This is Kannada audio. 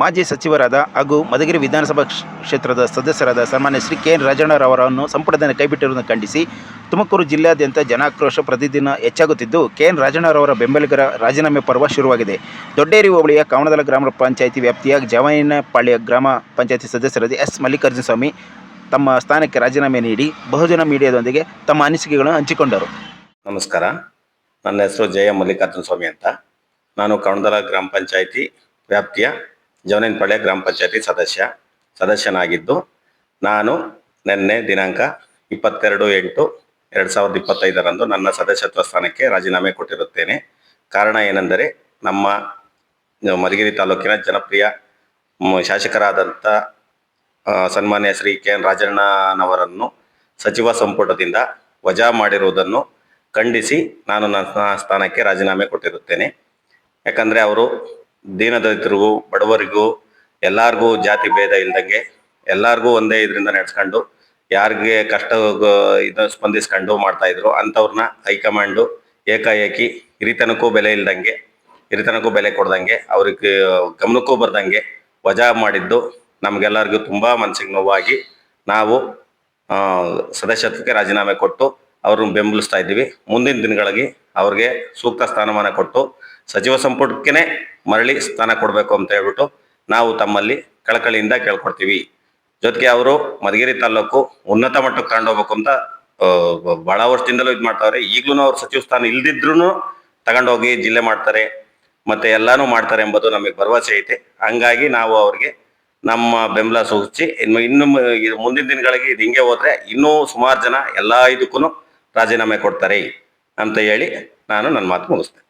ಮಾಜಿ ಸಚಿವರಾದ ಹಾಗೂ ಮಧುಗಿರಿ ವಿಧಾನಸಭಾ ಕ್ಷೇತ್ರದ ಸದಸ್ಯರಾದ ಸನ್ಮಾನ್ಯ ಶ್ರೀ ಕೆ ಎನ್ ರಾಜಣ್ಣರವರನ್ನು ಸಂಪುಟದಿಂದ ಕೈಬಿಟ್ಟಿರುವುದನ್ನು ಖಂಡಿಸಿ ತುಮಕೂರು ಜಿಲ್ಲಾದ್ಯಂತ ಜನಾಕ್ರೋಶ ಪ್ರತಿದಿನ ಹೆಚ್ಚಾಗುತ್ತಿದ್ದು, ಕೆ ಎನ್ ರಾಜಣ್ಣರವರ ಬೆಂಬಲಿಗರ ರಾಜೀನಾಮೆ ಪರ್ವ ಶುರುವಾಗಿದೆ. ದೊಡ್ಡೇರಿ ಹೋಬಳಿಯ ಕವಣದಲ ಗ್ರಾಮ ಪಂಚಾಯಿತಿ ವ್ಯಾಪ್ತಿಯ ಜವಾಯಿನಪಾಳ್ಯ ಗ್ರಾಮ ಪಂಚಾಯಿತಿ ಸದಸ್ಯರಾದ ಎಸ್ ಮಲ್ಲಿಕಾರ್ಜುನ ಸ್ವಾಮಿ ತಮ್ಮ ಸ್ಥಾನಕ್ಕೆ ರಾಜೀನಾಮೆ ನೀಡಿ ಬಹುಜನ ಮೀಡಿಯಾದೊಂದಿಗೆ ತಮ್ಮ ಅನಿಸಿಕೆಗಳನ್ನು ಹಂಚಿಕೊಂಡರು. ನಮಸ್ಕಾರ. ನನ್ನ ಹೆಸರು ಜಯ ಮಲ್ಲಿಕಾರ್ಜುನ ಸ್ವಾಮಿ ಅಂತ. ನಾನು ಕವಣದಲ ಗ್ರಾಮ ಪಂಚಾಯಿತಿ ವ್ಯಾಪ್ತಿಯ ಜವನೇನಪಾಳ್ಯ ಗ್ರಾಮ ಪಂಚಾಯತಿ ಸದಸ್ಯ, ಸದಸ್ಯನಾಗಿದ್ದು ನಾನು ನಿನ್ನೆ ದಿನಾಂಕ ಇಪ್ಪತ್ತೆರಡು ಎಂಟು ಎರಡು ಸಾವಿರದ ಇಪ್ಪತ್ತೈದರಂದು ನನ್ನ ಸದಸ್ಯತ್ವ ಸ್ಥಾನಕ್ಕೆ ರಾಜೀನಾಮೆ ಕೊಟ್ಟಿರುತ್ತೇನೆ. ಕಾರಣ ಏನೆಂದರೆ ನಮ್ಮ ಮಧುಗಿರಿ ತಾಲೂಕಿನ ಜನಪ್ರಿಯ ಶಾಸಕರಾದಂಥ ಸನ್ಮಾನ್ಯ ಶ್ರೀ ಕೆ ಎನ್ ರಾಜಣ್ಣನವರನ್ನು ಸಚಿವ ಸಂಪುಟದಿಂದ ವಜಾ ಮಾಡಿರುವುದನ್ನು ಖಂಡಿಸಿ ನಾನು ನನ್ನ ಸ್ಥಾನಕ್ಕೆ ರಾಜೀನಾಮೆ ಕೊಟ್ಟಿರುತ್ತೇನೆ. ಯಾಕಂದರೆ ಅವರು ದೀನದಲಿತರಿಗೂ, ಬಡವರಿಗೂ, ಎಲ್ಲರಿಗೂ ಜಾತಿ ಭೇದ ಇಲ್ದಂಗೆ ಎಲ್ಲಾರ್ಗೂ ಒಂದೇ ಇದರಿಂದ ನಡೆಸ್ಕೊಂಡು, ಯಾರಿಗೆ ಕಷ್ಟ ಇದು ಸ್ಪಂದಿಸ್ಕೊಂಡು ಮಾಡ್ತಾ ಇದ್ರು. ಅಂಥವ್ರನ್ನ ಹೈಕಮಾಂಡು ಏಕಾಏಕಿ ಹಿರಿತನಕ್ಕೂ ಬೆಲೆ ಇಲ್ದಂಗೆ, ಹಿರಿತನಕ್ಕೂ ಬೆಲೆ ಕೊಡ್ದಂಗೆ, ಅವ್ರಿಗೆ ಗಮನಕ್ಕೂ ಬರ್ದಂಗೆ ವಜಾ ಮಾಡಿದ್ದು ನಮಗೆಲ್ಲರಿಗೂ ತುಂಬ ಮನಸ್ಸಿಗೆ ನೋವಾಗಿ ನಾವು ಸದಸ್ಯತ್ವಕ್ಕೆ ರಾಜೀನಾಮೆ ಕೊಟ್ಟು ಅವ್ರನ್ನ ಬೆಂಬಲಿಸ್ತಾ ಇದ್ದೀವಿ. ಮುಂದಿನ ದಿನಗಳಿಗೆ ಅವ್ರಿಗೆ ಸೂಕ್ತ ಸ್ಥಾನಮಾನ ಕೊಟ್ಟು ಸಚಿವ ಸಂಪುಟಕ್ಕೆ ಮರಳಿ ಸ್ಥಾನ ಕೊಡಬೇಕು ಅಂತ ಹೇಳ್ಬಿಟ್ಟು ನಾವು ತಮ್ಮಲ್ಲಿ ಕಳಕಳಿಯಿಂದ ಕೇಳ್ಕೊಡ್ತೀವಿ. ಜೊತೆಗೆ ಅವರು ಮಧುಗಿರಿ ತಾಲೂಕು ಉನ್ನತ ಮಟ್ಟಕ್ಕೆ ತಗೊಂಡೋಗ್ಬೇಕು ಅಂತ ಬಹಳ ವರ್ಷದಿಂದಲೂ ಇದು ಮಾಡ್ತಾವ್ರೆ. ಈಗಲೂ ಅವ್ರ ಸಚಿವ ಸ್ಥಾನ ಇಲ್ದಿದ್ರು ತಗೊಂಡೋಗಿ ಜಿಲ್ಲೆ ಮಾಡ್ತಾರೆ, ಮತ್ತೆ ಎಲ್ಲಾನು ಮಾಡ್ತಾರೆ ಎಂಬುದು ನಮಗೆ ಭರವಸೆ ಐತೆ. ಹಂಗಾಗಿ ನಾವು ಅವ್ರಿಗೆ ನಮ್ಮ ಬೆಂಬಲ ಸೂಚಿಸಿ, ಇನ್ನು ಇನ್ನು ಮುಂದಿನ ದಿನಗಳಿಗೆ ಇದು ಹಿಂಗೆ ಹೋದ್ರೆ ಇನ್ನೂ ಸುಮಾರು ಜನ ಎಲ್ಲ ಇದಕ್ಕೂ ರಾಜೀನಾಮೆ ಕೊಡ್ತಾರೆ ಅಂತ ಹೇಳಿ ನಾನು ನನ್ನ ಮಾತು ಮುಗಿಸ್ತೇನೆ.